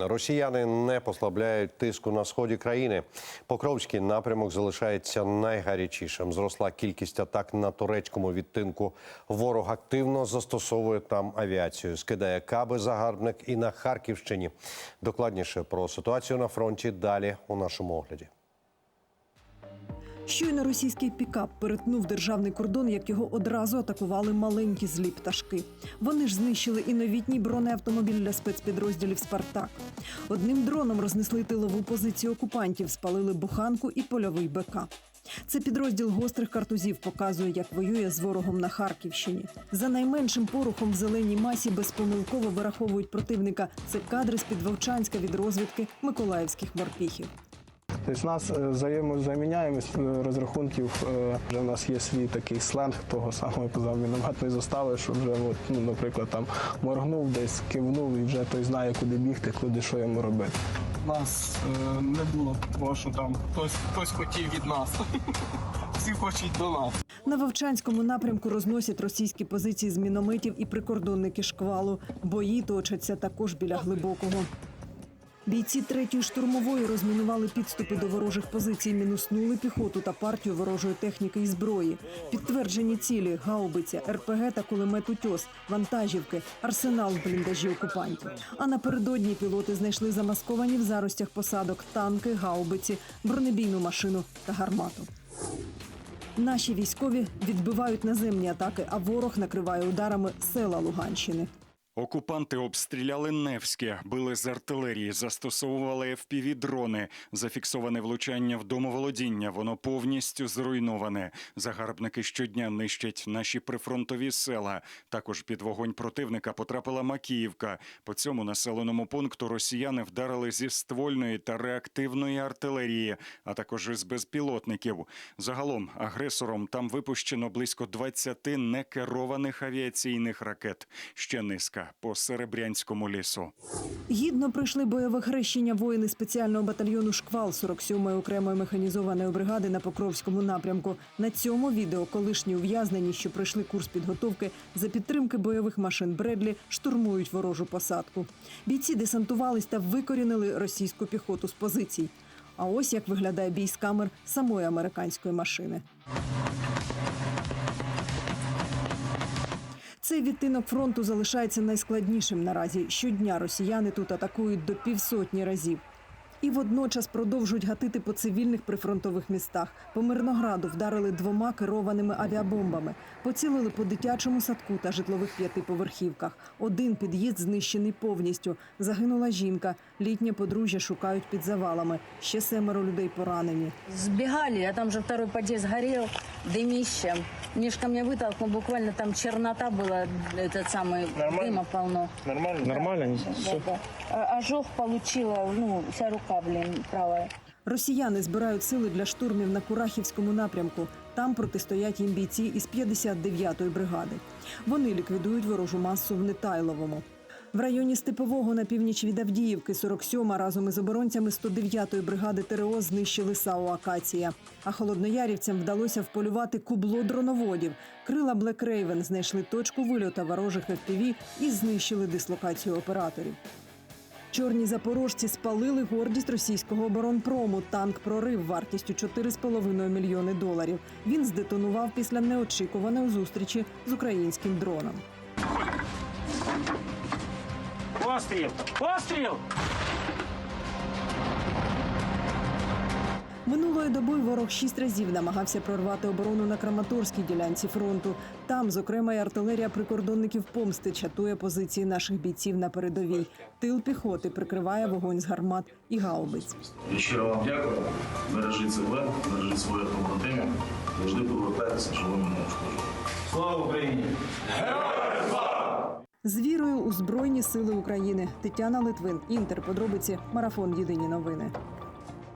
Росіяни не послабляють тиску на сході країни. Покровський напрямок залишається найгарячішим. Зросла кількість атак на турецькому відтинку. Ворог активно застосовує там авіацію, скидає каби загарбник і на Харківщині. Докладніше про ситуацію на фронті далі у нашому огляді. Щойно російський пікап перетнув державний кордон, як його одразу атакували маленькі злі пташки. Вони ж знищили і новітній бронеавтомобіль для спецпідрозділів Спартак. Одним дроном рознесли тилову позицію окупантів, спалили буханку і польовий БК. Це підрозділ гострих картузів показує, як воює з ворогом на Харківщині. За найменшим порухом в зеленій масі безпомилково вираховують противника. Це кадри з під Вовчанська від розвідки миколаївських морпіхів. Тобто нас е, взаємозаміняємо з е, розрахунків. е, Вже в нас є свій такий сленг того самого мінометної застави, що вже, от, ну, наприклад, там моргнув десь, кивнув і вже той знає, куди бігти, куди що йому робити. У нас е, не було того, що там хтось, хтось хотів від нас. Всі хочуть до нас. На Вовчанському напрямку розносять російські позиції з мінометів і прикордонники шквалу. Бої точаться також біля глибокого. Бійці третьої штурмової розмінували підступи до ворожих позицій, мінуснули піхоту та партію ворожої техніки і зброї. Підтверджені цілі гаубиця, РПГ та кулемет «Утьос», вантажівки, арсенал в бліндажі окупантів. А напередодні пілоти знайшли замасковані в заростях посадок танки, гаубиці, бронебійну машину та гармату. Наші військові відбивають наземні атаки, а ворог накриває ударами села Луганщини. Окупанти обстріляли Невське, били з артилерії, застосовували fpv дрони зафіксоване влучання в домоволодіння. Воно повністю зруйноване. Загарбники щодня нищать наші прифронтові села. Також під вогонь противника потрапила Макіївка. По цьому населеному пункту росіяни вдарили зі ствольної та реактивної артилерії, а також із безпілотників. Загалом агресором там випущено близько 20 некерованих авіаційних ракет. Ще низка по Серебрянському лісу. Гідно пройшли бойове хрещення воїни спеціального батальйону Шквал 47-ї окремої механізованої бригади на Покровському напрямку. На цьому відео колишні ув'язнені, що пройшли курс підготовки за підтримки бойових машин Бредлі, штурмують ворожу посадку. Бійці десантувались та викорінили російську піхоту з позицій. А ось як виглядає бій з камер самої американської машини. Цей відтинок фронту залишається найскладнішим наразі. Щодня росіяни тут атакують до півсотні разів І водночас продовжують гатити по цивільних прифронтових містах. По Мирнограду вдарили двома керованими авіабомбами, поцілили по дитячому садку та житлових п'ятиповерхівках. Один під'їзд знищений повністю. Загинула жінка. Літнє подружжя шукають під завалами. Ще семеро людей поранені. Сбегали, а там же второй подъезд горел, дымище. Мишка меня вытолкнул, буквально там чернота была, этот самый, дыма полно. Нормально? Нормально? Да, да. А- Ожог получила, ну, вся рука, блин, правая. Росіяни збирають сили для штурмів на Курахівському напрямку. Там протистоять їм бійці із 59-ї бригади. Вони ліквідують ворожу масу в Нетайловому. В районі Степового на північ від Авдіївки 47-ма разом із оборонцями 109-ї бригади ТРО знищили САУ Акація. А холодноярівцям вдалося вполювати кубло дроноводів. Крила Блек Рейвен знайшли точку вильота ворожих FPV і знищили дислокацію операторів. Чорні запорожці спалили гордість російського оборонпрому. Танк прорив вартістю 4,5 мільйони доларів. Він здетонував після неочікуваної зустрічі з українським дроном. Постріл! Постріл! Минулої доби ворог шість разів намагався прорвати оборону на Краматорській ділянці фронту. Там, зокрема, і артилерія прикордонників помсти чатує позиції наших бійців на передовій. Тил піхоти прикриває вогонь з гармат і гаубиць. Я щиро вам дякую. Бережіть себе, бережіть своїх побратимів. Завжди повертайтеся живими на шкоду. Слава Україні! З вірою у Збройні Сили України. Тетяна Литвин, Інтер. Подробиці. Марафон. Єдині новини.